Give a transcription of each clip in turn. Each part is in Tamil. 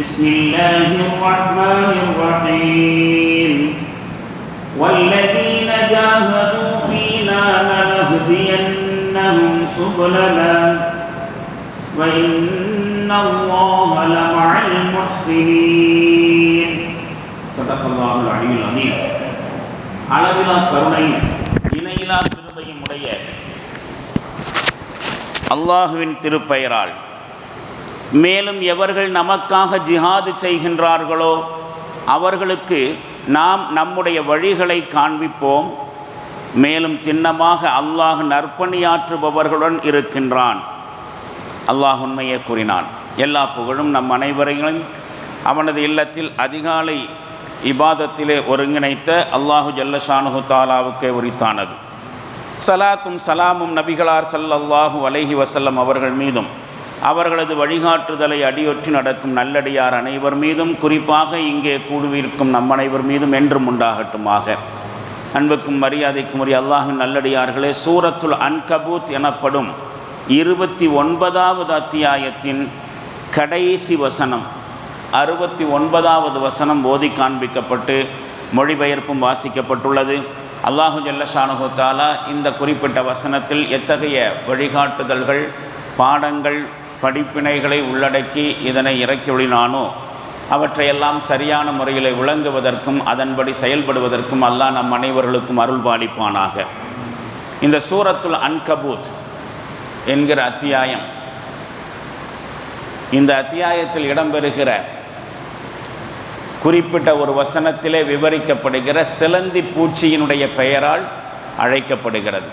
بسم الله الرحمن الرحيم والذين جاهدوا فينا لنهدينهم سبلنا وإن الله لمع المحسنين صدق الله العلي العظيم அளவிலா கருணையும் இணையிலா கிருபையும் உடைய அல்லாஹுவின் திருப்பெயரால் மேலும் எவர்கள் நமக்காக ஜிஹாது செய்கின்றார்களோ அவர்களுக்கு நாம் நம்முடைய வழிகளை காண்பிப்போம். மேலும் திண்ணமாக அல்லாஹ் நற்பணியாற்றுபவர்களுடன் இருக்கின்றான். அல்லாஹ் உண்மையை கூறினான். எல்லா புகழும் நம் அனைவரையும் அவனது இல்லத்தில் அதிகாலை இபாதத்திலே ஒருங்கிணைத்த அல்லாஹு ஜல்லஷானு தாலாவுக்கே உரித்தானது. சலாத்தும் சலாமும் நபிகளார் சல்லல்லாஹு அலஹி வசல்லம் அவர்கள் மீதும் அவர்களது வழிகாட்டுதலை அடியொற்றி நடக்கும் நல்லடியார் அனைவர் மீதும் குறிப்பாக இங்கே கூடுவிருக்கும் நம் அனைவர் மீதும் என்றும் உண்டாகட்டுமாக. அன்புக்கும் மரியாதைக்கும் உரிய அல்லாஹின் நல்லடியார்களே சூரத்துல் அன்கபூத் எனப்படும் இருபத்தி ஒன்பதாவது அத்தியாயத்தின் கடைசி வசனம் அறுபத்தி ஒன்பதாவது வசனம் ஓதி காண்பிக்கப்பட்டு மொழிபெயர்ப்பும் வாசிக்கப்பட்டுள்ளது. அல்லாஹு ஜல்லஷானுஹு தாலா இந்த குறிப்பிட்ட வசனத்தில் எத்தகைய வழிகாட்டுதல்கள் பாடங்கள் படிப்பினைகளை உள்ளடக்கி இதனை இறக்கியுள்ளானோ? அவற்றையெல்லாம் சரியான முறையில் விளங்குவதற்கும் அதன்படி செயல்படுவதற்கும் அல்லாஹ் நம் அனைவர்களுக்கும் அருள் பாலிப்பானாக இந்த சூரத்துல் அன்கபூத் என்கிற அத்தியாயம். இந்த அத்தியாயத்தில் இடம்பெறுகிற குறிப்பிட்ட ஒரு வசனத்திலே விவரிக்கப்படுகிற சிலந்தி பூச்சியினுடைய பெயரால் அழைக்கப்படுகிறது.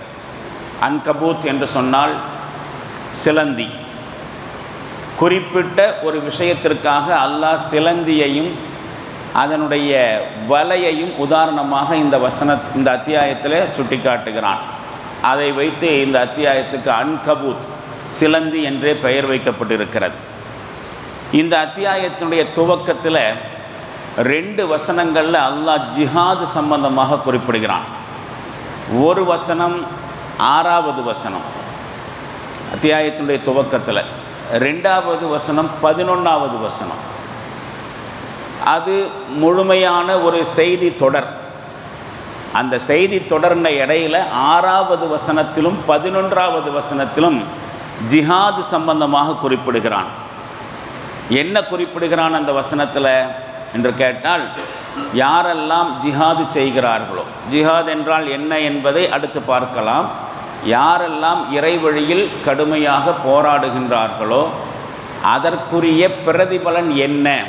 அன்கபூத் என்று சொன்னால் சிலந்தி. குறிப்பிட்ட ஒரு விஷயத்திற்காக அல்லாஹ் சிலந்தியையும் அதனுடைய வலையையும் உதாரணமாக இந்த வசன இந்த அத்தியாயத்தில் சுட்டிக்காட்டுகிறான். அதை வைத்து இந்த அத்தியாயத்துக்கு அன்கபூத் சிலந்தி என்றே பெயர் வைக்கப்பட்டிருக்கிறது. இந்த அத்தியாயத்தினுடைய துவக்கத்தில் ரெண்டு வசனங்களில் அல்லாஹ் ஜிஹாது சம்பந்தமாக குறிப்பிடுகிறான். ஒரு வசனம் ஆறாவது வசனம். அத்தியாயத்தினுடைய துவக்கத்தில் ரெண்டாவது வசனம் பதினொன்றாவது வசனம். அது முழுமையான ஒரு செய்தி தொடர். அந்த செய்தி தொடர்ன இடையில ஆறாவது வசனத்திலும் பதினொன்றாவது வசனத்திலும் ஜிஹாது சம்பந்தமாக குறிப்பிடுகிறான். என்ன குறிப்பிடுகிறான் அந்த வசனத்தில் என்று கேட்டால் யாரெல்லாம் ஜிஹாது செய்கிறார்களோ ஜிஹாத் என்றால் என்ன என்பதை அடுத்து பார்க்கலாம். யாரெல்லாம் இறை வழியில் கடுமையாக போராடுகின்றார்களோ அதற்குரிய பிரதிபலன் என்ன?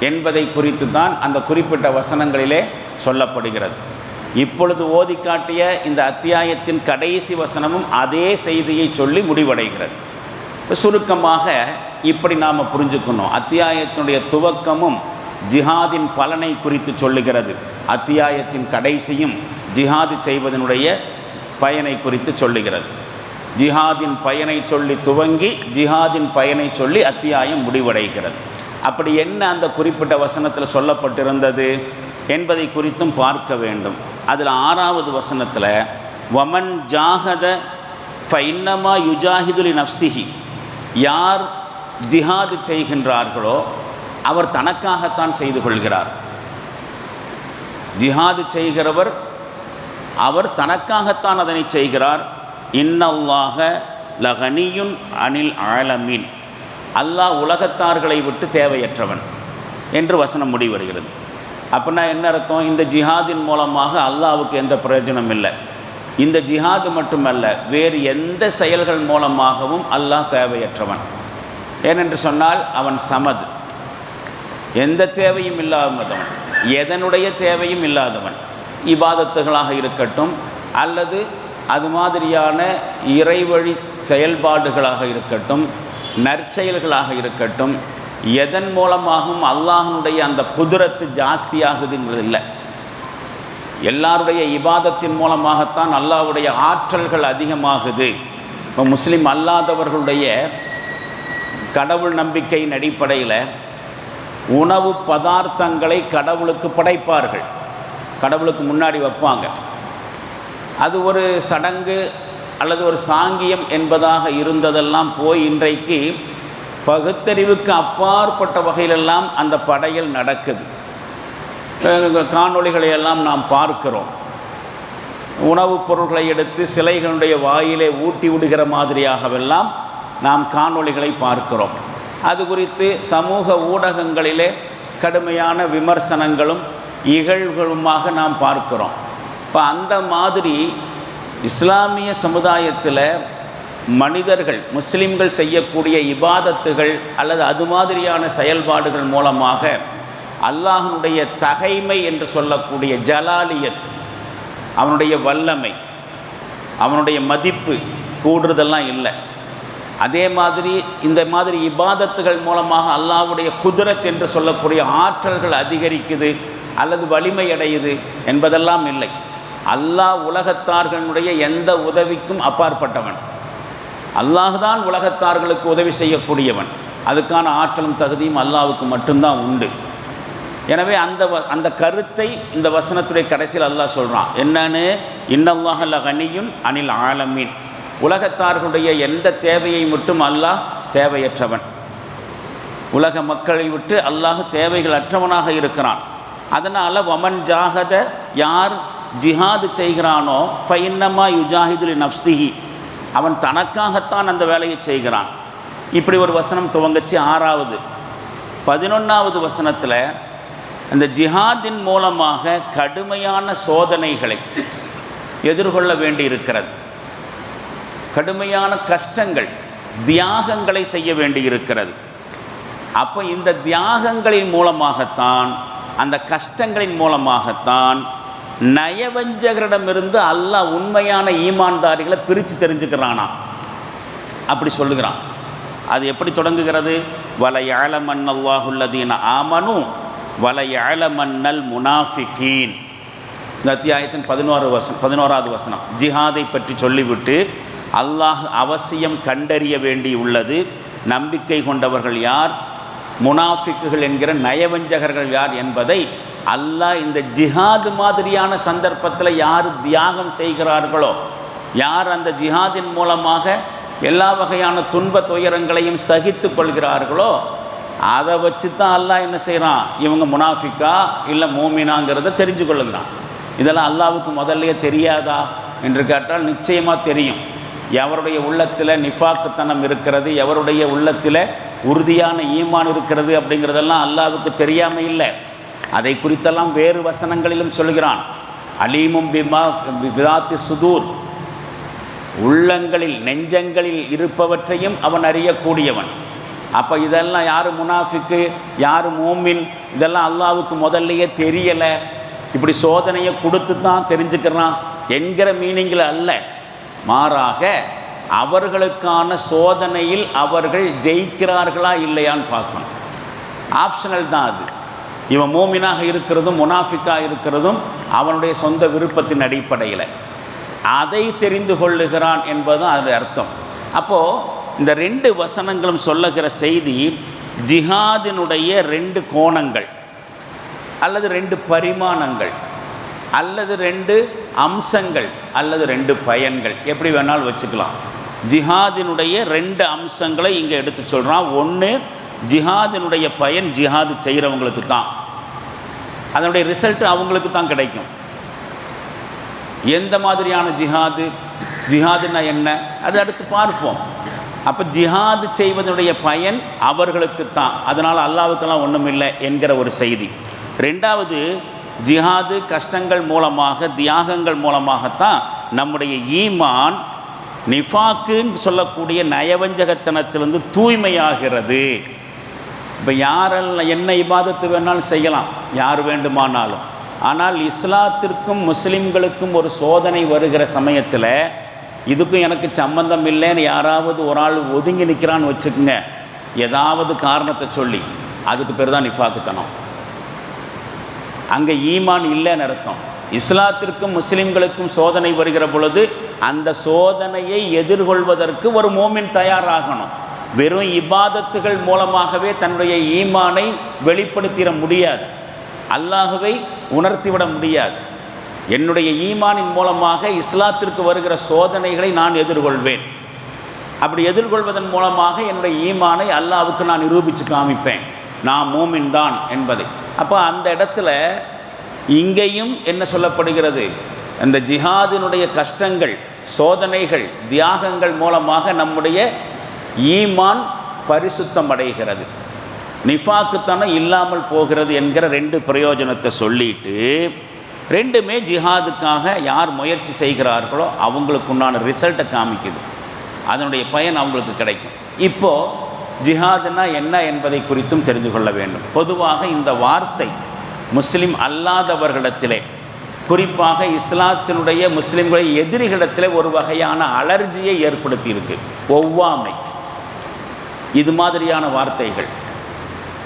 என்பதை குறித்து தான் அந்த குறிப்பிட்ட வசனங்களிலே சொல்லப்படுகிறது. இப்பொழுது ஓதி காட்டிய இந்த அத்தியாயத்தின் கடைசி வசனமும் அதே செய்தியை சொல்லி முடிவடைகிறது. சுருக்கமாக இப்படி நாம் புரிஞ்சுக்கணும். அத்தியாயத்தினுடைய துவக்கமும் ஜிஹாதின் பலனை குறித்து சொல்லுகிறது. அத்தியாயத்தின் கடைசியும் ஜிஹாது செய்வதனுடைய பயனை குறித்து சொல்லுகிறது. ஜிஹாதின் பயனை சொல்லி துவங்கி ஜிஹாதின் பயனை சொல்லி அத்தியாயம் முடிவடைகிறது. அப்படி என்ன அந்த குறிப்பிட்ட வசனத்தில் சொல்லப்பட்டிருந்தது என்பதை குறித்தும் பார்க்க வேண்டும். அதில் ஆறாவது வசனத்தில் வமன் ஜாகத ஃபைன்னமா யுஜாஹிதுலி நப்சிஹி யார் ஜிஹாது செய்கின்றார்களோ அவர் தனக்காகத்தான் செய்து கொள்கிறார். ஜிஹாது செய்கிறவர் அவர் தனக்காகத்தான் அதனை செய்கிறார். இன்னல்லாக லகனியுன் அனில் ஆலமீன். அல்லாஹ் உலகத்தார்களை விட்டு தேவையற்றவன் என்று வசனம் முடிவருகிறது அப்படின்னா என்ன அர்த்தம்? இந்த ஜிஹாதின் மூலமாக அல்லாவுக்கு எந்த பிரயோஜனம் இல்லை. இந்த ஜிஹாது மட்டுமல்ல வேறு எந்த செயல்கள் மூலமாகவும் அல்லாஹ் தேவையற்றவன். ஏனென்று சொன்னால் அவன் சமது. எந்த தேவையும் இல்லாதவன். எதனுடைய தேவையும் இல்லாதவன். இபாதத்துகளாக இருக்கட்டும் அல்லது அது மாதிரியான இறைவழி செயல்பாடுகளாக இருக்கட்டும் நற்செயல்களாக இருக்கட்டும் எதன் மூலமாகவும் அல்லாஹனுடைய அந்த குதிரத்து ஜாஸ்தியாகுதுங்கிறது இல்லை. எல்லாருடைய இபாதத்தின் மூலமாகத்தான் அல்லாவுடைய ஆற்றல்கள் அதிகமாகுது. இப்போ முஸ்லீம் அல்லாதவர்களுடைய கடவுள் நம்பிக்கையின் அடிப்படையில் உணவு பதார்த்தங்களை கடவுளுக்கு படைப்பார்கள். கடவுளுக்கு முன்னாடி வைப்பாங்க. அது ஒரு சடங்கு அல்லது ஒரு சாங்கியம் என்பதாக இருந்ததெல்லாம் போய் இன்றைக்கு பகுத்தறிவுக்கு அப்பாற்பட்ட வகையிலெல்லாம் அந்த படையல் நடக்குது. காணொளிகளை எல்லாம் நாம் பார்க்கிறோம். உணவுப் பொருட்களை எடுத்து சிலைகளுடைய வாயிலே ஊட்டி விடுகிற மாதிரியாகவெல்லாம் நாம் காணொளிகளை பார்க்கிறோம். அது குறித்து சமூக ஊடகங்களிலே கடுமையான விமர்சனங்களும் இகழ்வுகளுமாக நாம் பார்க்கிறோம். இப்போ அந்த மாதிரி இஸ்லாமிய சமுதாயத்தில் மனிதர்கள் முஸ்லீம்கள் செய்யக்கூடிய இபாதத்துகள் அல்லது அது மாதிரியான செயல்பாடுகள் மூலமாக அல்லாஹனுடைய தகைமை என்று சொல்லக்கூடிய ஜலாலியத் அவனுடைய வல்லமை அவனுடைய மதிப்பு கூடுறதெல்லாம் இல்லை. அதே மாதிரி இந்த மாதிரி இபாதத்துகள் மூலமாக அல்லாஹ்வுடைய குதிரத் என்று சொல்லக்கூடிய ஆற்றல்கள் அதிகரிக்குது. அல்லது வலிமை அடையுது என்பதெல்லாம் இல்லை. அல்லாஹ் உலகத்தார்களுடைய எந்த உதவிக்கும் அப்பாற்பட்டவன். அல்லாஹ்தான் உலகத்தார்களுக்கு உதவி செய்யக்கூடியவன். அதுக்கான ஆற்றலும் தகுதியும் அல்லாவுக்கு மட்டும்தான் உண்டு. எனவே அந்த வ- அந்த கருத்தை இந்த வசனத்துடைய கடைசியில் அல்லாஹ் சொல்கிறான் என்னன்னு? இன்னல்லாஹல்ல கனியுன் அனில் ஆலமீன். உலகத்தார்களுடைய எந்த தேவையை மட்டும் அல்லாஹ் தேவையற்றவன். உலக மக்களை விட்டு அல்லாஹ் தேவைகள் அற்றவனாக இருக்கிறான். அதனால் வமன் ஜாகத யார் ஜிஹாது செய்கிறானோ ஃபைன்னமா யுஜாஹிதுலி நப்சிஹி அவன் தனக்காகத்தான் அந்த வேலையை செய்கிறான். இப்படி ஒரு வசனம் துவங்கச்சு ஆறாவது. பதினொன்றாவது வசனத்தில் அந்த ஜிஹாதின் மூலமாக கடுமையான சோதனைகளை எதிர்கொள்ள வேண்டி இருக்கிறது கடுமையான கஷ்டங்கள் தியாகங்களை செய்ய வேண்டி இருக்கிறது அப்போ இந்த தியாகங்களின் மூலமாகத்தான் அந்த கஷ்டங்களின் மூலமாகத்தான் நயவஞ்சகரிடமிருந்து அல்லாஹ் உண்மையான ஈமான்தாரிகளை பிரித்து தெரிஞ்சுக்கிறானா? அப்படி சொல்லுகிறான். அது எப்படி தொடங்குகிறது? வலையாளமன் அல்லாஹுல்லதீன ஆமனு வலையாளமன்னல் முனாஃபிகீன். இந்த அத்தியாயத்தின் பதினோரு வசனம் பதினோராவது வசனம். ஜிஹாதை பற்றி சொல்லிவிட்டு அல்லாஹ் அவசியம் கண்டறிய வேண்டி உள்ளது நம்பிக்கை கொண்டவர்கள் யார்? முனாஃபிக்குகள் என்கிற நயவஞ்சகர்கள் யார் என்பதை அல்லாஹ் இந்த ஜிஹாது மாதிரியான சந்தர்ப்பத்தில் யார் தியாகம் செய்கிறார்களோ யார் அந்த ஜிஹாதின் மூலமாக எல்லா வகையான துன்ப துயரங்களையும் சகித்து கொள்கிறார்களோ அதை வச்சு தான் அல்லாஹ் என்ன செய்கிறான் இவங்க முனாஃபிக்கா இல்லை மோமினாங்கிறத தெரிஞ்சு கொள்ளுகிறான். இதெல்லாம் அல்லாவுக்கு முதல்லையே தெரியாதா என்று கேட்டால் நிச்சயமாக தெரியும். எவருடைய உள்ளத்தில் நிஃபாக்குத்தனம் இருக்கிறது எவருடைய உள்ளத்தில் உறுதியான ஈமான் இருக்கிறது அப்படிங்கிறதெல்லாம் அல்லாவுக்கு தெரியாமல் இல்லை. அதை குறித்தெல்லாம் வேறு வசனங்களிலும் சொல்கிறான். அலீமும் பிமா சுதூர். உள்ளங்களில் நெஞ்சங்களில் இருப்பவற்றையும் அவன் அறியக்கூடியவன். அப்போ இதெல்லாம் யார் முனாஃபிக்கு யார் மூமின் இதெல்லாம் அல்லாவுக்கு முதல்லையே தெரியலை. இப்படி சோதனையை கொடுத்து தான் தெரிஞ்சுக்கிறான். என்கிற மீனிங்கில் அல்ல. மாறாக அவர்களுக்கான சோதனையில் அவர்கள் ஜெயிக்கிறார்களா இல்லையான்னு பார்க்கணும். ஆப்ஷனல் தான் அது. இவன் மூமினாக இருக்கிறதும் முனாஃபிக்காக இருக்கிறதும் அவனுடைய சொந்த விருப்பத்தின் அடிப்படையில். அதை தெரிந்து கொள்ளுகிறான் என்பதும் அது அர்த்தம். அப்போது இந்த ரெண்டு வசனங்களும் சொல்லுகிற செய்தி ஜிஹாதினுடைய ரெண்டு கோணங்கள் அல்லது ரெண்டு பரிமாணங்கள் அல்லது ரெண்டு அம்சங்கள் அல்லது ரெண்டு பயன்கள். எப்படி வேணாலும் வச்சுக்கலாம். ஜிஹாதினுடைய ரெண்டு அம்சங்களை இங்கே எடுத்து சொல்கிறான் ஒன்று ஜிஹாதினுடைய பயன் ஜிஹாது செய்கிறவங்களுக்கு தான். அதனுடைய ரிசல்ட் அவங்களுக்கு தான் கிடைக்கும். எந்த மாதிரியான ஜிஹாது ஜிஹாதுன்னா என்ன? அது அடுத்து பார்ப்போம். அப்போ ஜிஹாது செய்வதனுடைய பயன் அவர்களுக்கு தான். அதனால் அல்லாவுக்கெல்லாம் ஒன்றும் இல்லை என்கிற ஒரு செய்தி. ரெண்டாவது ஜிஹாது கஷ்டங்கள் மூலமாக தியாகங்கள் மூலமாகத்தான் நம்முடைய ஈமான் நிஃபாக்குன்னு சொல்லக்கூடிய நயவஞ்சகத்தனத்திலிருந்து தூய்மையாகிறது. இப்போ யாரெல்லாம் என்ன இபாதத்து வேணாலும் செய்யலாம். யார் வேண்டுமானாலும். ஆனால் இஸ்லாத்திற்கும் முஸ்லிம்களுக்கும் ஒரு சோதனை வருகிற சமயத்தில் இதுக்கும் எனக்கு சம்பந்தம் இல்லைன்னு யாராவது ஒரு ஆள் ஒதுங்கி நிற்கிறான்னு வச்சுக்கோங்க. ஏதாவது காரணத்தை சொல்லி. அதுக்கு பேர் தான் நிஃபாக்குத்தனம். அங்கே ஈமான் இல்லைன்னு அர்த்தம். இஸ்லாத்திற்கும் முஸ்லிம்களுக்கும் சோதனை வருகிற பொழுது அந்த சோதனையை எதிர்கொள்வதற்கு ஒரு மோமின் தயாராகணும். வெறும் இபாதத்துகள் மூலமாகவே தன்னுடைய ஈமானை வெளிப்படுத்திட முடியாது. அல்லாகவே உணர்த்திவிட முடியாது. என்னுடைய ஈமானின் மூலமாக இஸ்லாத்திற்கு வருகிற சோதனைகளை நான் எதிர்கொள்வேன். அப்படி எதிர்கொள்வதன் மூலமாக என்னுடைய ஈமானை அல்லாவுக்கு நான் நிரூபித்து காமிப்பேன். நான் மூமின் தான் என்பதை. அப்போ அந்த இடத்துல இங்கேயும் என்ன சொல்லப்படுகிறது? அந்த ஜிஹாதினுடைய கஷ்டங்கள் சோதனைகள் தியாகங்கள் மூலமாக நம்முடைய ஈமான் பரிசுத்தம் அடைகிறது நிஃபாக்குத்தனம் இல்லாமல் போகிறது என்கிற ரெண்டு பிரயோஜனத்தை சொல்லிட்டு ரெண்டுமே ஜிஹாதுக்காக யார் முயற்சி செய்கிறார்களோ அவங்களுக்கு உண்டான ரிசல்ட்டை காமிக்குது. அதனுடைய பயன் அவங்களுக்கு கிடைக்கும். இப்போது ஜிஹாதுனா என்ன என்பதை குறித்தும் தெரிந்து கொள்ள வேண்டும். பொதுவாக இந்த வார்த்தை முஸ்லீம் அல்லாதவர்களிடத்திலே குறிப்பாக இஸ்லாத்தினுடைய முஸ்லீம்களை எதிரிகளிடத்தில் ஒரு வகையான அலர்ஜியை ஏற்படுத்தியிருக்கு. ஒவ்வாமை. இது மாதிரியான வார்த்தைகள்.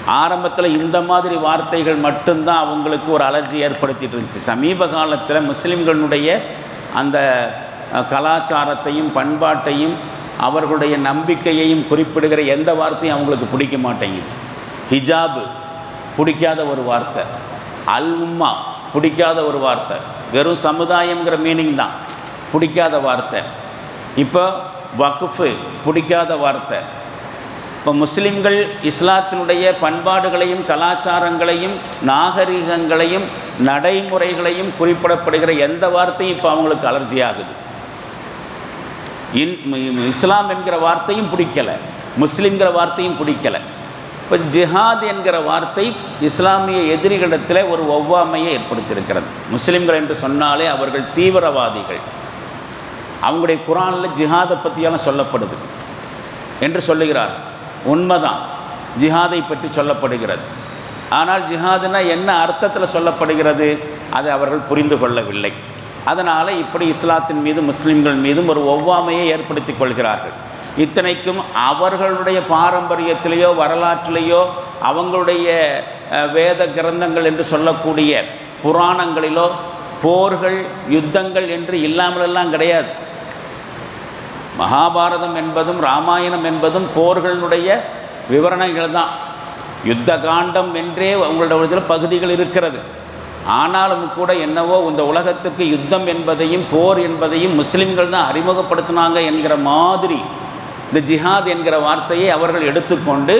ஆரம்பத்தில் இந்த மாதிரி வார்த்தைகள் மட்டும்தான் அவங்களுக்கு ஒரு அலர்ஜி ஏற்படுத்திட்டு இருந்துச்சு. சமீப காலத்தில் முஸ்லீம்களுடைய அந்த கலாச்சாரத்தையும் பண்பாட்டையும் அவர்களுடைய நம்பிக்கையையும் குறிப்பிடுகிற எந்த வார்த்தையும் அவங்களுக்கு பிடிக்க மாட்டேங்குது. ஹிஜாபு. பிடிக்காத ஒரு வார்த்தை. அல் உம்மா பிடிக்காத ஒரு வார்த்தை. வெறும் சமுதாயங்கிற மீனிங் தான். பிடிக்காத வார்த்தை. இப்போ வக்ஃபு பிடிக்காத வார்த்தை. இப்போ முஸ்லீம்கள் இஸ்லாத்தினுடைய பண்பாடுகளையும் கலாச்சாரங்களையும் நாகரிகங்களையும் நடைமுறைகளையும் குறிப்பிடப்படுகிற எந்த வார்த்தையும் இப்போ அவங்களுக்கு அலர்ஜி ஆகுது. இன் இஸ்லாம் என்கிற வார்த்தையும் பிடிக்கலை. முஸ்லீம்கிற வார்த்தையும் பிடிக்கலை. இப்போ ஜிஹாத் என்கிற வார்த்தை இஸ்லாமிய எதிரிகளிடத்தில் ஒரு ஒவ்வாமையை ஏற்படுத்தியிருக்கிறது. முஸ்லீம்கள் என்று சொன்னாலே அவர்கள் தீவிரவாதிகள். அவங்களுடைய குரானில் ஜிஹாதை பற்றியெல்லாம் சொல்லப்படுது என்று சொல்லுகிறார் உண்மைதான். ஜிஹாதை பற்றி சொல்லப்படுகிறது. ஆனால் ஜிஹாதுனா என்ன அர்த்தத்தில் சொல்லப்படுகிறது? அதை அவர்கள் புரிந்து கொள்ளவில்லை. அதனால் இப்படி இஸ்லாத்தின் மீது முஸ்லீம்கள் மீதும் ஒரு ஒவ்வாமையை ஏற்படுத்திக் கொள்கிறார்கள். இத்தனைக்கும் அவர்களுடைய பாரம்பரியத்திலேயோ வரலாற்றிலேயோ அவங்களுடைய வேத கிரந்தங்கள் என்று சொல்லக்கூடிய புராணங்களிலோ போர்கள் யுத்தங்கள் என்று இல்லாமலெல்லாம் கிடையாது. மகாபாரதம் என்பதும் ராமாயணம் என்பதும் போர்களுடைய விவரணைகள் தான் யுத்த காண்டம் என்றே அவங்களோட பகுதிகள் இருக்கிறது. ஆனாலும் கூட என்னவோ இந்த உலகத்துக்கு யுத்தம் என்பதையும் போர் என்பதையும் முஸ்லீம்கள் தான் அறிமுகப்படுத்தினாங்க என்கிற மாதிரி இந்த ஜிஹாத் என்கிற வார்த்தையை அவர்கள் எடுத்துக்கொண்டு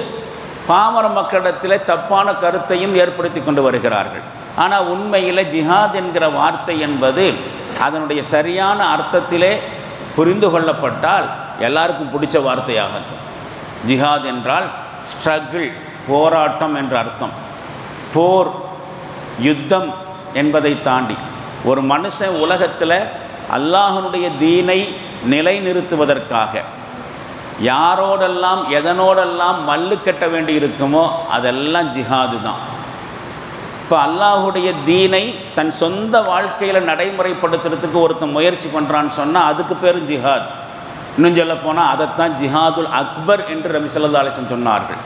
பாமர மக்களிடத்தில் தப்பான கருத்தையும் ஏற்படுத்தி கொண்டு வருகிறார்கள். ஆனால் உண்மையில் ஜிஹாத் என்கிற வார்த்தை என்பது அதனுடைய சரியான அர்த்தத்திலே புரிந்து கொள்ளப்பட்டால் எல்லாருக்கும் பிடிச்ச வார்த்தையாகும் ஜிஹாத் என்றால் ஸ்ட்ரகிள் போராட்டம் என்ற அர்த்தம். போர் யுத்தம் என்பதை தாண்டி ஒரு மனுஷன் உலகத்தில் அல்லாஹனுடைய தீனை நிலைநிறுத்துவதற்காக யாரோடெல்லாம் எதனோடெல்லாம் மல்லு கட்ட வேண்டி இருக்குமோ அதெல்லாம் ஜிஹாது தான். இப்போ அல்லாஹுடைய தீனை தன் சொந்த வாழ்க்கையில் நடைமுறைப்படுத்துறதுக்கு ஒருத்தன் முயற்சி பண்ணுறான்னு சொன்னால் அதுக்கு பேரும் ஜிஹாத். இன்னும் சொல்ல போனால் அதைத்தான் ஜிஹாதுல் அக்பர் என்று ரபி அலிசன் சொன்னார்கள்.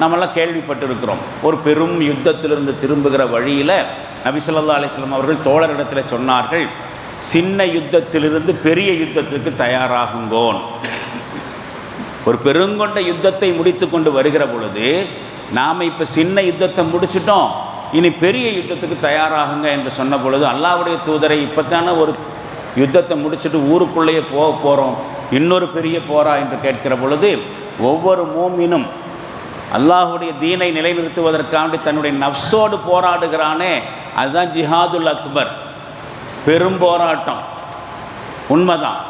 நம்மெல்லாம் கேள்விப்பட்டிருக்கிறோம். ஒரு பெரும் யுத்தத்திலிருந்து திரும்புகிற வழியில் நபிசல்லா அலிஸ்லாம் அவர்கள் தோழரிடத்தில் சொன்னார்கள் சின்ன யுத்தத்திலிருந்து பெரிய யுத்தத்துக்கு தயாராகுங்கோன். ஒரு பெருங்கொண்ட யுத்தத்தை முடித்து கொண்டு வருகிற பொழுது நாம் இப்போ சின்ன யுத்தத்தை முடிச்சிட்டோம். இனி பெரிய யுத்தத்துக்கு தயாராகுங்க என்று சொன்ன பொழுது அல்லாவுடைய தூதரை இப்போத்தான ஒரு யுத்தத்தை முடிச்சுட்டு ஊருக்குள்ளேயே போக போகிறோம் இன்னொரு பெரிய போரா என்று கேட்கிற பொழுது ஒவ்வொரு மூமினும் அல்லாஹுடைய தீனை நிலைநிறுத்துவதற்காண்டி தன்னுடைய நஃப்ஸோடு போராடுகிறானே அதுதான் ஜிஹாதுல் அக்பர். பெரும் போராட்டம். உண்மைதான்.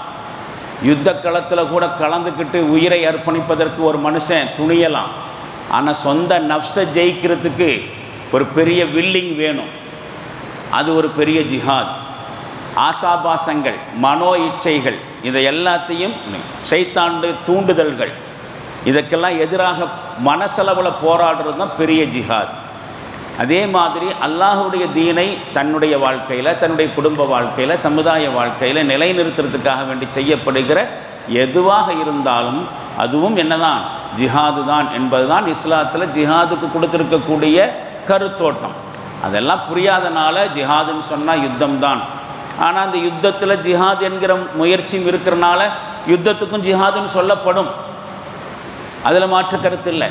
யுத்த களத்தில் கூட கலந்துக்கிட்டு உயிரை அர்ப்பணிப்பதற்கு ஒரு மனுஷன் துணியலாம். ஆனால் சொந்த நஃப்ஸை ஜெயிக்கிறதுக்கு ஒரு பெரிய வில்லிங் வேணும். அது ஒரு பெரிய ஜிஹாத் ஆசாபாசங்கள் மனோ இச்சைகள் இதை எல்லாத்தையும் சைத்தாண்டு தூண்டுதல்கள். இதற்கெல்லாம் எதிராக மனசளவில் போராடுறது தான் பெரிய ஜிஹாத் அதே மாதிரி அல்லாஹுடைய தீனை தன்னுடைய வாழ்க்கையில் தன்னுடைய குடும்ப வாழ்க்கையில் சமுதாய வாழ்க்கையில் நிலைநிறுத்துறதுக்காக வேண்டி செய்யப்படுகிற எதுவாக இருந்தாலும் அதுவும் என்னதான்? ஜிஹாது தான் என்பதுதான் இஸ்லாத்தில் ஜிஹாதுக்கு கொடுத்துருக்கக்கூடிய கருத்தோட்டம். அதெல்லாம் புரியாதனால ஜிஹாதுன்னு சொன்னால் யுத்தம் தான். ஆனால் அந்த யுத்தத்தில் ஜிஹாத் என்கிற முயற்சியும் இருக்கிறனால யுத்தத்துக்கும் ஜிஹாதுன்னு சொல்லப்படும். அதில் மாற்று கருத்து இல்லை.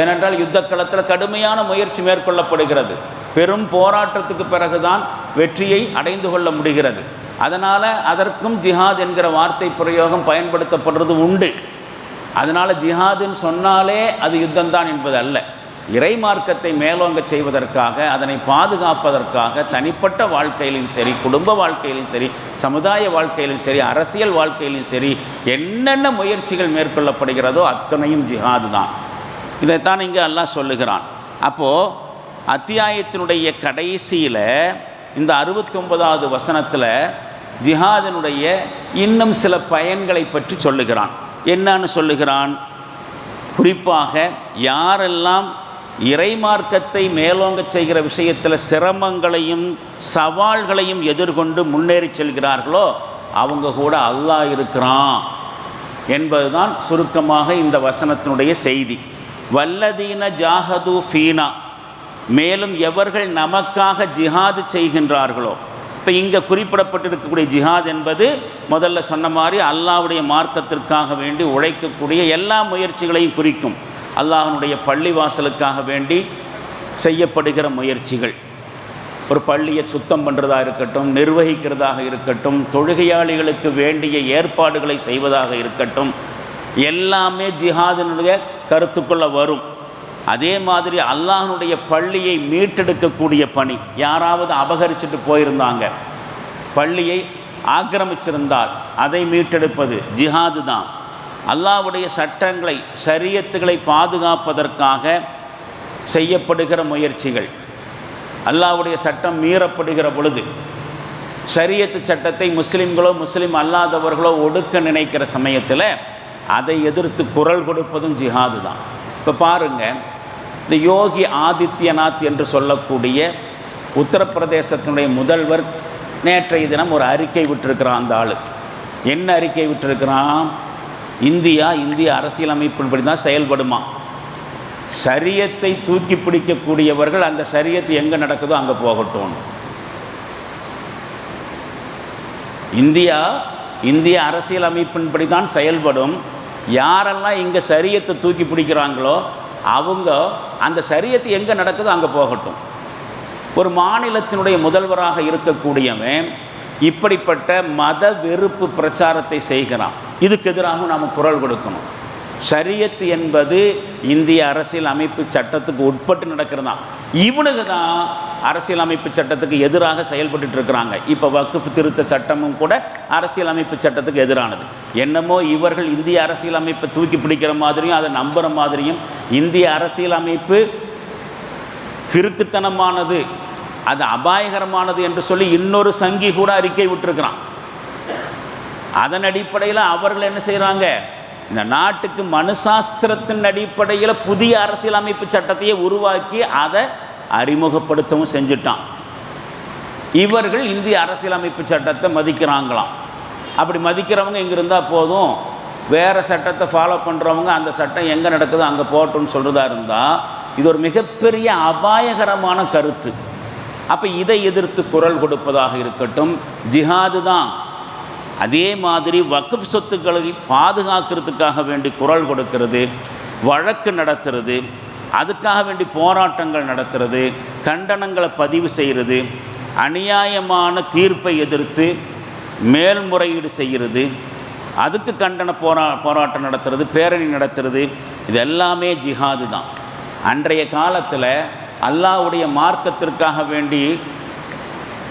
ஏனென்றால் யுத்த களத்தில் கடுமையான முயற்சி மேற்கொள்ளப்படுகிறது. பெரும் போராட்டத்துக்கு பிறகுதான் வெற்றியை அடைந்து கொள்ள முடிகிறது. அதனால் அதற்கும் ஜிஹாத் என்கிற வார்த்தை பிரயோகம் பயன்படுத்தப்படுறது உண்டு. அதனால் ஜிஹாதுன்னு சொன்னாலே அது யுத்தம்தான் என்பது அல்ல இறை மார்க்கத்தை மேலோங்க செய்வதற்காக அதனை பாதுகாப்பதற்காக தனிப்பட்ட வாழ்க்கையிலும் சரி குடும்ப வாழ்க்கையிலும் சரி சமுதாய வாழ்க்கையிலும் சரி அரசியல் வாழ்க்கையிலும் சரி என்னென்ன முயற்சிகள் மேற்கொள்ளப்படுகிறதோ அத்தனையும் ஜிஹாது தான் இதைத்தான் இங்கே அல்லாஹ் சொல்லுகிறான். அப்போது அத்தியாயத்தினுடைய கடைசியில் இந்த அறுபத்தி ஒன்பதாவது வசனத்தில் ஜிஹாதினுடைய இன்னும் சில பயன்களை பற்றி சொல்லுகிறான். என்னன்னு சொல்லுகிறான்? குறிப்பாக யாரெல்லாம் இறைமார்க்கத்தை மேலோங்கச் செய்கிற விஷயத்தில் சிரமங்களையும் சவால்களையும் எதிர்கொண்டு முன்னேறி செல்கிறார்களோ அவங்க கூட அல்லாஹ் இருக்கிறான். என்பதுதான் சுருக்கமாக இந்த வசனத்தினுடைய செய்தி. வல்லதீன ஜாஹது ஃபீனா மேலும் எவர்கள் நமக்காக ஜிஹாது செய்கின்றார்களோ. இப்போ இங்கே குறிப்பிடப்பட்டிருக்கக்கூடிய ஜிஹாத் என்பது முதல்ல சொன்ன மாதிரி அல்லாவுடைய மார்க்கத்திற்காக வேண்டி உழைக்கக்கூடிய எல்லா முயற்சிகளையும் குறிக்கும். அல்லாஹனுடைய பள்ளிவாசலுக்காக வேண்டி செய்யப்படுகிற முயற்சிகள். ஒரு பள்ளியை சுத்தம் பண்ணுறதா இருக்கட்டும் நிர்வகிக்கிறதாக இருக்கட்டும் தொழுகையாளிகளுக்கு வேண்டிய ஏற்பாடுகளை செய்வதாக இருக்கட்டும் எல்லாமே ஜிஹாதினுடைய கருத்துக்குள்ளே வரும். அதே மாதிரி அல்லாஹனுடைய பள்ளியை மீட்டெடுக்கக்கூடிய பணி. யாராவது அபகரிச்சுட்டு போயிருந்தாங்க. பள்ளியை ஆக்கிரமிச்சிருந்தால் அதை மீட்டெடுப்பது ஜிஹாது தான். அல்லாவுடைய சட்டங்களை சரியத்துகளை பாதுகாப்பதற்காக செய்யப்படுகிற முயற்சிகள். அல்லாஹ்வுடைய சட்டம் மீறப்படுகிற பொழுது ஷரியத்து சட்டத்தை முஸ்லீம்களோ முஸ்லீம் அல்லாதவர்களோ ஒடுக்க நினைக்கிற சமயத்தில் அதை எதிர்த்து குரல் கொடுப்பதும் ஜிஹாது தான். இப்போ பாருங்கள் இந்த யோகி ஆதித்யநாத் என்று சொல்லக்கூடிய உத்தரப்பிரதேசத்தினுடைய முதல்வர் நேற்றைய தினம் ஒரு அறிக்கை விட்டிருக்கிறான் அந்த ஆள். என்ன அறிக்கை விட்டிருக்கிறான்? இந்தியா இந்திய அரசியலமைப்பின்படி தான் செயல்படுமா? சரியத்தை தூக்கி பிடிக்கக்கூடியவர்கள் அந்த சரியத்து எங்கே நடக்குதோ அங்கே போகட்டும். இந்தியா இந்திய அரசியலமைப்பின்படி தான் செயல்படும். யாரெல்லாம் இங்கே சரியத்தை தூக்கி பிடிக்கிறாங்களோ அவங்க அந்த சரியத்து எங்கே நடக்குதோ அங்கே போகட்டும். ஒரு மாநிலத்தினுடைய முதல்வராக இருக்கக்கூடியவன் இப்படிப்பட்ட மத வெறுப்பு பிரச்சாரத்தை செய்கிறான். இதுக்கு எதிராகவும் நாம் குரல் கொடுக்கணும். ஷரியத் என்பது இந்திய அரசியல் அமைப்பு சட்டத்துக்கு உட்பட்டு நடக்கிறதா இவனுக்கு தான் அரசியல் அமைப்பு சட்டத்துக்கு எதிராக செயல்பட்டு இருக்கிறாங்க. இப்போ வக்குஃப் திருத்த சட்டமும் கூட அரசியல் அமைப்பு சட்டத்துக்கு எதிரானது. என்னமோ இவர்கள் இந்திய அரசியல் அமைப்பை தூக்கி பிடிக்கிற மாதிரியும் அதை நம்புகிற மாதிரியும் இந்திய அரசியல் அமைப்பு கிறுக்குத்தனமானது அது அபாயகரமானது என்று சொல்லி இன்னொரு சங்கி கூட அறிக்கை விட்டுருக்கிறான். அதன் அடிப்படையில் அவர்கள் என்ன செய்கிறாங்க இந்த நாட்டுக்கு மனுசாஸ்திரத்தின் அடிப்படையில் புதிய அரசியலமைப்பு சட்டத்தையே உருவாக்கி அதை அறிமுகப்படுத்தவும் செஞ்சுட்டான். இவர்கள் இந்திய அரசியலமைப்பு சட்டத்தை மதிக்கிறாங்களாம். அப்படி மதிக்கிறவங்க இங்கே இருந்தால் போதும். வேறு சட்டத்தை ஃபாலோ பண்ணுறவங்க அந்த சட்டம் எங்கே நடக்குதோ அங்கே போட்டோன்னு சொல்கிறதா இருந்தால் இது ஒரு மிகப்பெரிய அபாயகரமான கருத்து. அப்போ இதை எதிர்த்து குரல் கொடுப்பதாக இருக்கட்டும் ஜிஹாது தான். அதே மாதிரி வக்குப் சொத்துக்களை பாதுகாக்கிறதுக்காக வேண்டி குரல் கொடுக்கிறது வழக்கு நடத்துறது அதுக்காக வேண்டி போராட்டங்கள் நடத்துறது கண்டனங்களை பதிவு செய்கிறது அநியாயமான தீர்ப்பை எதிர்த்து மேல்முறையீடு செய்கிறது அதுக்கு கண்டன போரா போராட்டம் நடத்துறது பேரணி நடத்துறது இது எல்லாமே ஜிஹாது தான். அன்றைய காலத்தில் அல்லாவுடைய மார்க்கத்திற்காக வேண்டி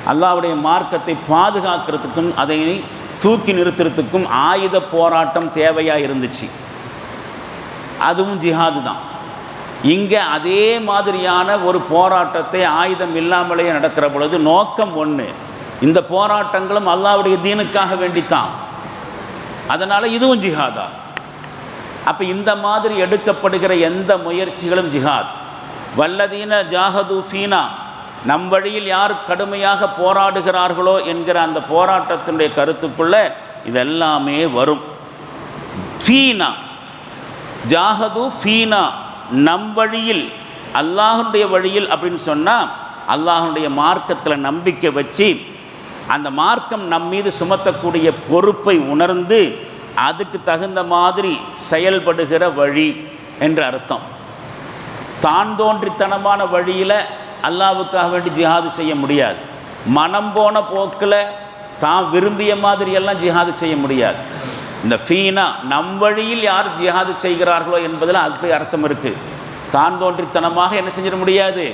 அல்லாவுடைய மார்க்கத்தை பாதுகாக்கிறதுக்கும் அதை தூக்கி நிறுத்துறதுக்கும் ஆயுத போராட்டம் தேவையாக இருந்துச்சு. அதுவும் ஜிஹாது தான். இங்கே அதே மாதிரியான ஒரு போராட்டத்தை ஆயுதம் இல்லாமலேயே நடக்கிற பொழுது நோக்கம் ஒன்று இந்த போராட்டங்களும் அல்லாவுடைய தீனுக்காக வேண்டித்தான். அதனால் இதுவும் ஜிஹாதா. அப்போ இந்த மாதிரி எடுக்கப்படுகிற எந்த முயற்சிகளும் ஜிஹாத். வல்லதீன ஜாஹது ஃபீனா நம் வழியில் யார் கடுமையாக போராடுகிறார்களோ என்கிற அந்த போராட்டத்தினுடைய கருத்துக்குள்ளே இதெல்லாமே வரும். ஃபீனா. ஜாகது ஃபீனா. நம் வழியில் அல்லாஹனுடைய வழியில் அப்படின்னு சொன்னால் அல்லாஹனுடைய மார்க்கத்தில் நம்பிக்கை வச்சு அந்த மார்க்கம் நம் மீது சுமத்தக்கூடிய பொறுப்பை உணர்ந்து அதுக்கு தகுந்த மாதிரி செயல்படுகிற வழி என்று அர்த்தம். தான் தோன்றித்தனமான வழியில் அல்லாவுக்காக வேண்டி ஜிஹாது செய்ய முடியாது. மனம் போன போக்கில் தான் விரும்பிய மாதிரியெல்லாம் ஜிஹாது செய்ய முடியாது. இந்த ஃபீனா நம் வழியில் யார் ஜிஹாது செய்கிறார்களோ என்பதில் அப்படி அர்த்தம் இருக்குது தான் தோன்றித்தனமாக என்ன செஞ்சிட முடியாது?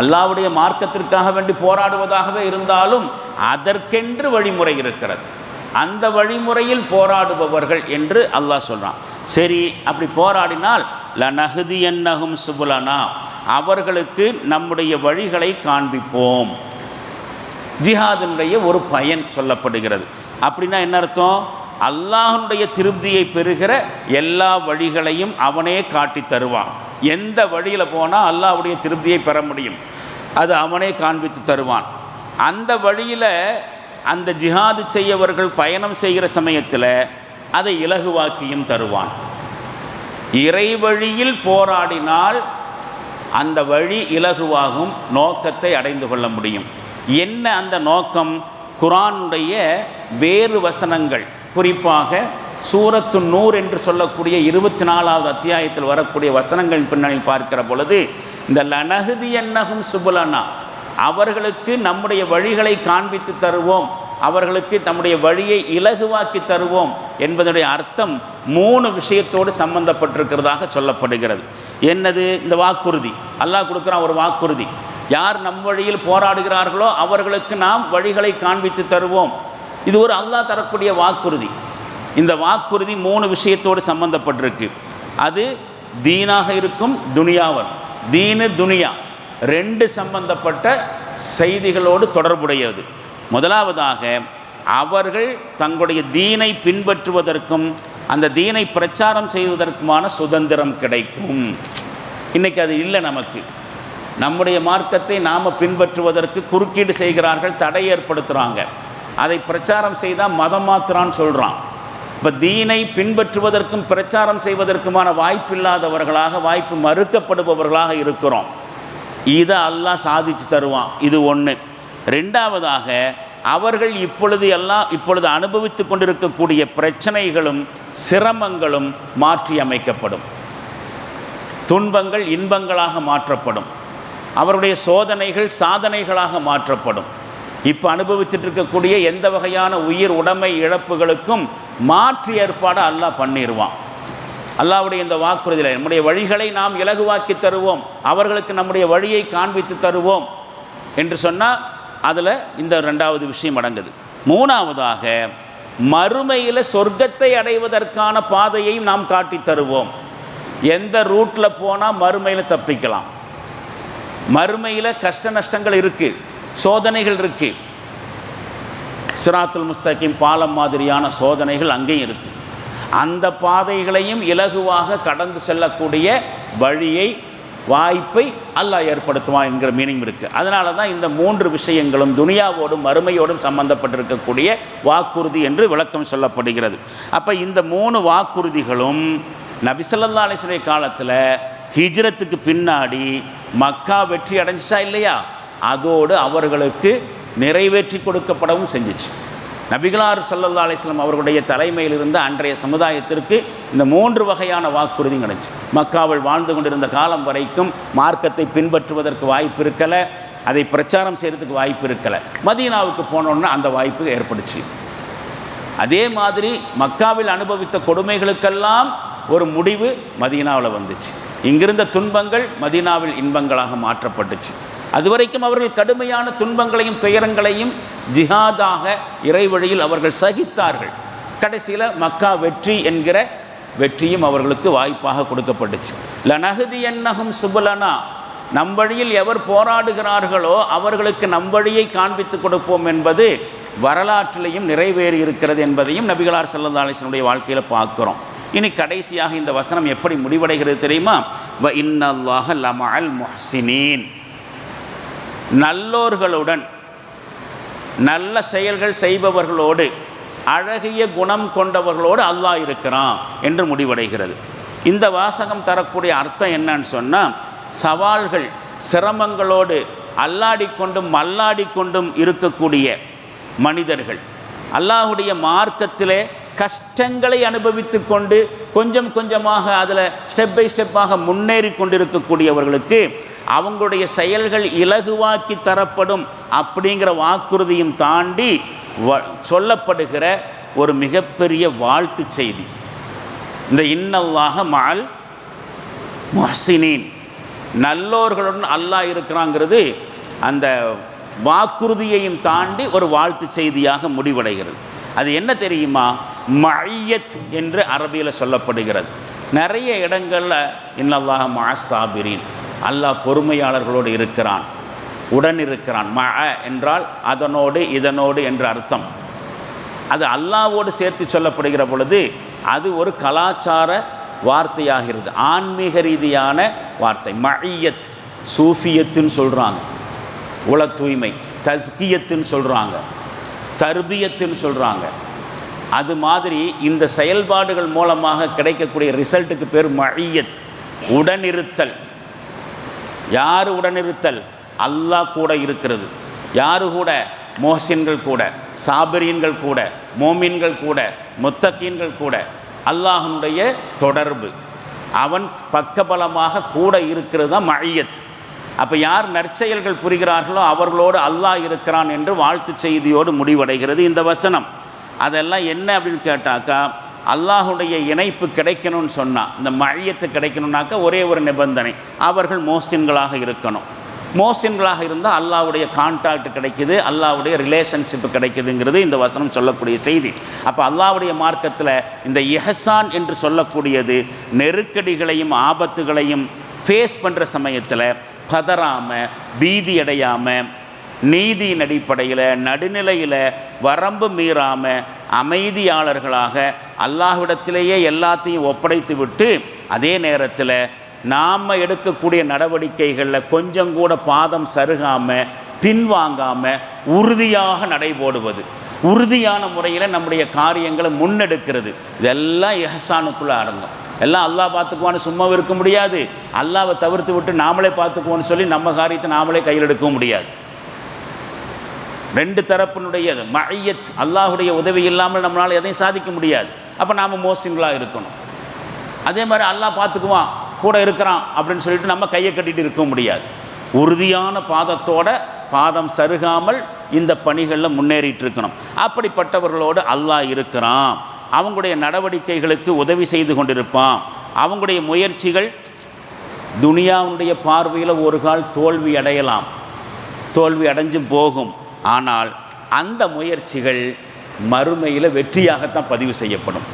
அல்லாவுடைய மார்க்கத்திற்காக வேண்டி போராடுவதாகவே இருந்தாலும் அதற்கென்று வழிமுறை இருக்கிறது. அந்த வழிமுறையில் போராடுபவர்கள் என்று அல்லாஹ் சொல்கிறான் சரி அப்படி போராடினால் லனகுதி என்னகும் சுபுலனா. அவர்களுக்கு நம்முடைய வழிகளை காண்பிப்போம். ஜிஹாதினுடைய ஒரு பயன் சொல்லப்படுகிறது. அப்படின்னா என்ன அர்த்தம்? அல்லாஹனுடைய திருப்தியை பெறுகிற எல்லா வழிகளையும் அவனே காட்டி தருவான். எந்த வழியில் போனால் அல்லாஹுடைய திருப்தியை பெற முடியும். அது அவனே காண்பித்து தருவான். அந்த வழியில் அந்த ஜிஹாது செய்யவர்கள் பயணம் செய்கிற சமயத்தில் அதை இலகுவாக்கியும் தருவான். இறை வழியில் போராடினால் அந்த வழி இலகுவாகும் நோக்கத்தை அடைந்து கொள்ள முடியும். என்ன அந்த நோக்கம்? குரானுடைய வேறு வசனங்கள். குறிப்பாக சூரத்து நூர் என்று சொல்லக்கூடிய இருபத்தி நாலாவது அத்தியாயத்தில் வரக்கூடிய வசனங்களின் பின்னணியில் பார்க்கிற பொழுது இந்த லனகுதி என்னகும் சுபுலனா. அவர்களுக்கு நம்முடைய வழிகளை காண்பித்து தருவோம். அவர்களுக்கு தம்முடைய வழியை இலகுவாக்கி தருவோம். என்பதனுடைய அர்த்தம் மூணு விஷயத்தோடு சம்பந்தப்பட்டிருக்கிறதாக சொல்லப்படுகிறது. என்னது? இந்த வாக்குறுதி. அல்லாஹ் கொடுக்குறான் ஒரு வாக்குறுதி. யார் நம் வழியில் போராடுகிறார்களோ அவர்களுக்கு நாம் வழிகளை காண்பித்து தருவோம். இது ஒரு அல்லாஹ் தரக்கூடிய வாக்குறுதி. இந்த வாக்குறுதி மூணு விஷயத்தோடு சம்பந்தப்பட்டிருக்கு. அது தீனாக இருக்கும் துனியாவன் தீனு துனியா. ரெண்டு சம்பந்தப்பட்ட செய்திகளோடு தொடர்புடையது. முதலாவதாக அவர்கள் தங்களுடைய தீனை பின்பற்றுவதற்கும் அந்த தீனை பிரச்சாரம் செய்வதற்குமான சுதந்திரம் கிடைக்கும். இன்றைக்கி அது இல்லை நமக்கு. நம்முடைய மார்க்கத்தை நாம் பின்பற்றுவதற்கு குறுக்கீடு செய்கிறார்கள் தடை ஏற்படுத்துகிறாங்க அதை பிரச்சாரம் செய்தால் மதம் மாத்திரான்னு சொல்கிறான் இப்போ தீனை பின்பற்றுவதற்கும் பிரச்சாரம் செய்வதற்குமான வாய்ப்பில்லாதவர்களாக வாய்ப்பு மறுக்கப்படுபவர்களாக இருக்கிறோம். இதை அல்லாஹ் சாதிச்சு தருவான். இது ஒன்று ரெண்டாவதாக அவர்கள் இப்பொழுது எல்லாம் இப்பொழுது அனுபவித்து கொண்டிருக்கக்கூடிய பிரச்சனைகளும் சிரமங்களும் மாற்றி அமைக்கப்படும். துன்பங்கள் இன்பங்களாக மாற்றப்படும். அவருடைய சோதனைகள் சாதனைகளாக மாற்றப்படும். இப்போ அனுபவித்துட்டு இருக்கக்கூடிய எந்த வகையான உயிர் உடைமை இழப்புகளுக்கும் மாற்று ஏற்பாடு அல்லாஹ் பண்ணிடுவான் அல்லாவுடைய இந்த வாக்குறுதியில் நம்முடைய வழிகளை நாம் இலகுவாக்கி தருவோம். அவர்களுக்கு நம்முடைய வழியை காண்பித்து தருவோம். என்று சொன்னால் அதில் இந்த ரெண்டாவது விஷயம் அடங்குது. மூணாவதாக மறுமையில் சொர்க்கத்தை அடைவதற்கான பாதையையும் நாம் காட்டி தருவோம். எந்த ரூட்டில் போனால் மறுமையில் தப்பிக்கலாம். மறுமையில் கஷ்ட நஷ்டங்கள் இருக்குது சோதனைகள் இருக்குது சிராத்துல் முஸ்தகிம் பாலம் மாதிரியான சோதனைகள் அங்கேயும் இருக்குது அந்த பாதைகளையும் இலகுவாக கடந்து செல்லக்கூடிய வழியை வாய்ப்பை அல்லாஹ் ஏற்படுத்துவான் என்கிற மீனிங் இருக்குது அதனால தான் இந்த மூன்று விஷயங்களும் துனியாவோடும் மறுமையோடும் சம்பந்தப்பட்டிருக்கக்கூடிய வாக்குறுதி என்று விளக்கம் சொல்லப்படுகிறது. அப்போ இந்த மூணு வாக்குறுதிகளும் நபிசல்லா அலிஸ்வரிய காலத்தில் ஹிஜ்ரத்துக்கு பின்னாடி மக்கா வெற்றி அடைஞ்சிச்சா இல்லையா? அதோடு அவர்களுக்கு நிறைவேற்றி கொடுக்கப்படவும் செஞ்சிச்சு. நபிகளார் சல்லல்லா அலிஸ்லாம் அவர்களுடைய தலைமையில் இருந்த அன்றைய சமுதாயத்திற்கு இந்த மூன்று வகையான வாக்குறுதி கிடைச்சு. மக்காவில் வாழ்ந்து கொண்டிருந்த காலம் வரைக்கும் மார்க்கத்தை பின்பற்றுவதற்கு வாய்ப்பு இருக்கலை அதை பிரச்சாரம் செய்கிறதுக்கு வாய்ப்பு இருக்கலை. மதீனாவுக்கு போனோன்னா அந்த வாய்ப்பு ஏற்படுச்சு. அதே மாதிரி மக்காவில் அனுபவித்த கொடுமைகளுக்கெல்லாம் ஒரு முடிவு மதீனாவில் வந்துச்சு. இங்கிருந்த துன்பங்கள் மதீனாவில் இன்பங்களாக மாற்றப்பட்டுச்சு. அதுவரைக்கும் அவர்கள் கடுமையான துன்பங்களையும் துயரங்களையும் ஜிஹாதாக இறைவழியில் அவர்கள் சகித்தார்கள். கடைசியில் மக்கா வெற்றி என்கிற வெற்றியும் அவர்களுக்கு வாய்ப்பாக கொடுக்கப்பட்டுச்சு. லனகுதி என்னகும் சுபலனா நம் வழியில் எவர் போராடுகிறார்களோ அவர்களுக்கு நம் வழியை காண்பித்து கொடுப்போம் என்பது வரலாற்றிலையும் நிறைவேறி இருக்கிறது என்பதையும் நபிகளார் சல்லா அலிஸ்வனுடைய வாழ்க்கையில் பார்க்குறோம். இனி கடைசியாக இந்த வசனம் எப்படி முடிவடைகிறது தெரியுமா? வ இன்னல்லாஹ லமஅல் முஹ்சினீன். நல்லோர்களுடன் நல்ல செயல்கள் செய்பவர்களோடு அழகிய குணம் கொண்டவர்களோடு அல்லாஹ் இருக்கிறான் என்று முடிவடைகிறது. இந்த வாசகம் தரக்கூடிய அர்த்தம் என்னன்னு சொன்னால் சவால்கள் சிரமங்களோடு அல்லாடிக்கொண்டும் மல்லாடிக்கொண்டும் இருக்கக்கூடிய மனிதர்கள். அல்லாஹுடைய மார்க்கத்திலே கஷ்டங்களை அனுபவித்து கொண்டு கொஞ்சம் கொஞ்சமாக அதில் ஸ்டெப் பை ஸ்டெப்பாக முன்னேறி கொண்டிருக்கக்கூடியவர்களுக்கு அவங்களுடைய செயல்கள் இலகுவாக்கி தரப்படும் அப்படிங்கிற வாக்குறுதியும் தாண்டி வ சொல்லப்படுகிற ஒரு மிகப்பெரிய வாழ்த்து செய்தி. இந்த இன்னல்லாக மால் மொஹசினின். நல்லோர்களுடன் அல்லாஹ் இருக்கிறாங்கிறது அந்த வாக்குறுதியையும் தாண்டி ஒரு வாழ்த்து செய்தியாக முடிவடைகிறது. அது என்ன தெரியுமா? மழையத் என்று அரபியில் சொல்லப்படுகிறது. நிறைய இடங்களில் இன்னல்லாக மாசாபிரின் அல்லாஹ் பொறுமையாளர்களோடு இருக்கிறான் உடன் இருக்கிறான். ம என்றால் அதனோடு இதனோடு என்று அர்த்தம். அது அல்லாவோடு சேர்த்து சொல்லப்படுகிற பொழுது அது ஒரு கலாச்சார வார்த்தையாகிறது. ஆன்மீக ரீதியான வார்த்தை. மழியத் சூஃபியத்துன்னு சொல்கிறாங்க உள தூய்மை தஸ்கியத்துன்னு சொல்கிறாங்க தர்பியத்துன்னு சொல்கிறாங்க அது மாதிரி இந்த செயல்பாடுகள் மூலமாக கிடைக்கக்கூடிய ரிசல்ட்டுக்கு பேர் மழியத் உடனிருத்தல். யார் உடனிருத்தல்? அல்லாஹ் கூட இருக்கிறது. யாரு கூட? மோசின்கள் கூட சாபரியன்கள் கூட மோமின்கள் கூட முத்தக்கீன்கள் கூட. அல்லாஹனுடைய தொடர்பு. அவன் பக்கபலமாக கூட இருக்கிறது தான் மழியத் அப்போ யார் நற்செயல்கள் புரிகிறார்களோ அவர்களோடு அல்லாஹ் இருக்கிறான் என்று வாழ்த்து செய்தியோடு முடிவடைகிறது இந்த வசனம். அதெல்லாம் என்ன அப்படின்னு கேட்டாக்கா அல்லாஹுடைய இணைப்பு கிடைக்கணும்னு சொன்னால் இந்த மழியத்து கிடைக்கணும்னாக்கா ஒரே ஒரு நிபந்தனை அவர்கள் மோசின்களாக இருக்கணும். மோசின்களாக இருந்தால் அல்லாவுடைய கான்டாக்ட் கிடைக்குது அல்லாவுடைய ரிலேஷன்ஷிப் கிடைக்குதுங்கிறது இந்த வசனம் சொல்லக்கூடிய செய்தி. அப்போ அல்லாவுடைய மார்க்கத்தில் இந்த எஹசான் என்று சொல்லக்கூடியது நெருக்கடிகளையும் ஆபத்துகளையும் ஃபேஸ் பண்ணுற சமயத்தில் பதறாமல் பீதி அடையாமல் நீதியின் அடிப்படையில் நடுநிலையில் வரம்பு மீறாமல் அமைதியாளர்களாக அல்லாஹ்விடத்திலேயே எல்லாத்தையும் ஒப்படைத்து விட்டு அதே நேரத்தில் நாம் எடுக்கக்கூடிய நடவடிக்கைகளில் கொஞ்சம் கூட பாதம் சருகாமல் பின்வாங்காமல் உறுதியாக நடைபோடுவது. உறுதியான முறையில் நம்முடைய காரியங்களை முன்னெடுக்கிறது. இதெல்லாம் எஹசானுக்குள்ளே அடங்கும். எல்லாம் அல்லாஹ் பார்த்துக்குவான்னு சும்மா இருக்க முடியாது. அல்லாவை தவிர்த்து விட்டு நாமளே பார்த்துக்குவோன்னு சொல்லி நம்ம காரியத்தை நாமளே கையில் எடுக்க முடியாது. ரெண்டு தரப்பினுடைய மையத் அல்லாஹுடைய உதவி இல்லாமல் நம்மளால் எதையும் சாதிக்க முடியாது. அப்போ நாம் மோசின்களாக இருக்கணும். அதே மாதிரி அல்லாஹ் பார்த்துக்குவான் கூட இருக்கிறான் அப்படின்னு சொல்லிட்டு நம்ம கையை கட்டிட்டு இருக்க முடியாது. உறுதியான பாதத்தோட பாதம் சருகாமல் இந்த பணிகளில் முன்னேறிட்டு இருக்கணும். அப்படிப்பட்டவர்களோடு அல்லாஹ் இருக்கிறான். அவங்களுடைய நடவடிக்கைகளுக்கு உதவி செய்து கொண்டிருப்பான். அவங்களுடைய முயற்சிகள் துனியாவுடைய பார்வையில் ஒரு கால் தோல்வி அடையலாம். தோல்வி அடைஞ்சும் போகும். ஆனால் அந்த முயற்சிகள் மறுமையில் வெற்றியாகத்தான் பதிவு செய்யப்படும்.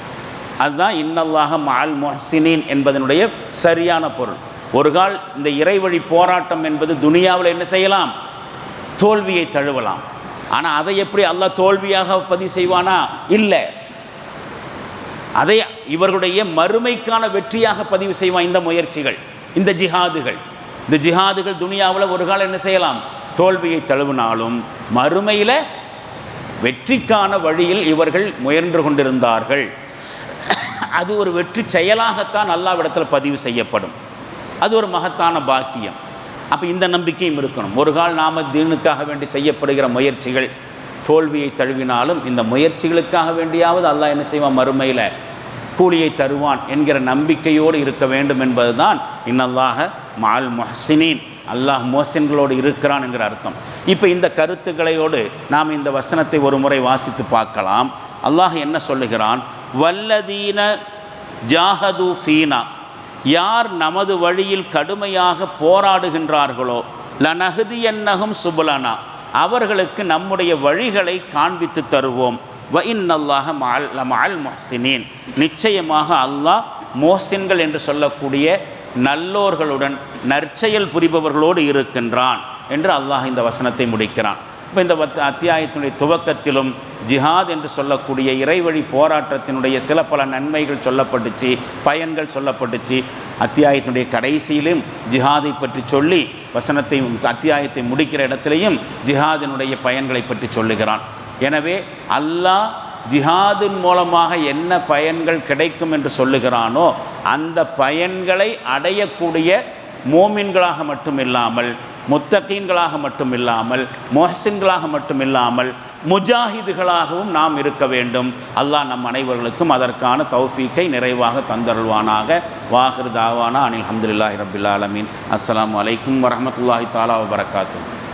அதுதான் இன்னல்லாக மால் மொஹசினின் என்பதனுடைய சரியான பொருள். ஒரு கால் இந்த இறைவழி போராட்டம் என்பது துனியாவில் என்ன செய்யலாம்? தோல்வியை தழுவலாம். ஆனால் அதை எப்படி அல்லாஹ் தோல்வியாக பதிவு செய்வானா? இல்லை. அதை இவர்களுடைய மறுமைக்கான வெற்றியாக பதிவு செய்வான் இந்த முயற்சிகள் இந்த ஜிஹாதுகள். இந்த ஜிஹாதுகள் துனியாவில் ஒரு காலம் என்ன செய்யலாம்? தோல்வியை தழுவினாலும் மறுமையில் வெற்றிக்கான வழியில் இவர்கள் முயன்று கொண்டிருந்தார்கள். அது ஒரு வெற்றி செயலாகத்தான் அல்லாவிடத்தில் பதிவு செய்யப்படும். அது ஒரு மகத்தான பாக்கியம். அப்போ இந்த நம்பிக்கையும் இருக்கணும். ஒரு கால் நாம் தீனுக்காக வேண்டி செய்யப்படுகிற முயற்சிகள் தோல்வியை தழுவினாலும் இந்த முயற்சிகளுக்காக வேண்டியாவது அல்லாஹ் என்ன செய்வான்? மறுமையில் கூலியை தருவான் என்கிற நம்பிக்கையோடு இருக்க வேண்டும் என்பதுதான். இன்னல்லாக மால் மொஹசினின். அல்லாஹ் மோசன்களோடு இருக்கிறான் என்கிற அர்த்தம். இப்போ இந்த கருத்துக்களையோடு நாம் இந்த வசனத்தை ஒரு முறை வாசித்து பார்க்கலாம். அல்லாஹ் என்ன சொல்லுகிறான்? வல்லதீன ஜாஹது ஃபீனா. யார் நமது வழியில் கடுமையாக போராடுகின்றார்களோ லனகுதி என்னகும் சுபலனா. அவர்களுக்கு நம்முடைய வழிகளை காண்பித்து தருவோம். வ இன்னல்லாக மால் மால் மொஹசினீன் நிச்சயமாக அல்லாஹ் மோசின்கள் என்று சொல்லக்கூடிய நல்லோர்களுடன் நற்செயல் புரிபவர்களோடு இருக்கின்றான் என்று அல்லாஹ் இந்த வசனத்தை முடிக்கிறான். இப்போ இந்த வத் அத்தியாயத்தினுடைய துவக்கத்திலும் ஜிஹாத் என்று சொல்லக்கூடிய இறைவழி போராட்டத்தினுடைய சில பல நன்மைகள் சொல்லப்பட்டுச்சு பயன்கள் சொல்லப்பட்டுச்சு. அத்தியாயத்தினுடைய கடைசியிலும் ஜிஹாதை பற்றி சொல்லி வசனத்தை அத்தியாயத்தை முடிக்கிற இடத்திலையும் ஜிஹாதினுடைய பயன்களை பற்றி சொல்லுகிறான். எனவே அல்லாஹ் ஜிஹாதின் மூலமாக என்ன பயன்கள் கிடைக்கும் என்று சொல்லுகிறானோ அந்த பயன்களை அடையக்கூடிய மோமின்களாக மட்டும் இல்லாமல் முத்தகீன்களாக மட்டும் இல்லாமல் மொஹசின்களாக மட்டும் இல்லாமல் முஜாஹிதுகளாகவும் நாம் இருக்க வேண்டும். அல்லாஹ் நம் அனைவர்களுக்கும் அதற்கான தௌஃபீக்கை நிறைவாக தந்தருள்வானாக. வாஹிர் தாவானா அனில் அஹமதுல்லாஹி ரபில் ஆலமீன். அஸ்ஸலாமு அலைக்கும் வரஹமத்துல்லாஹி தாலா வபரகாத்தூ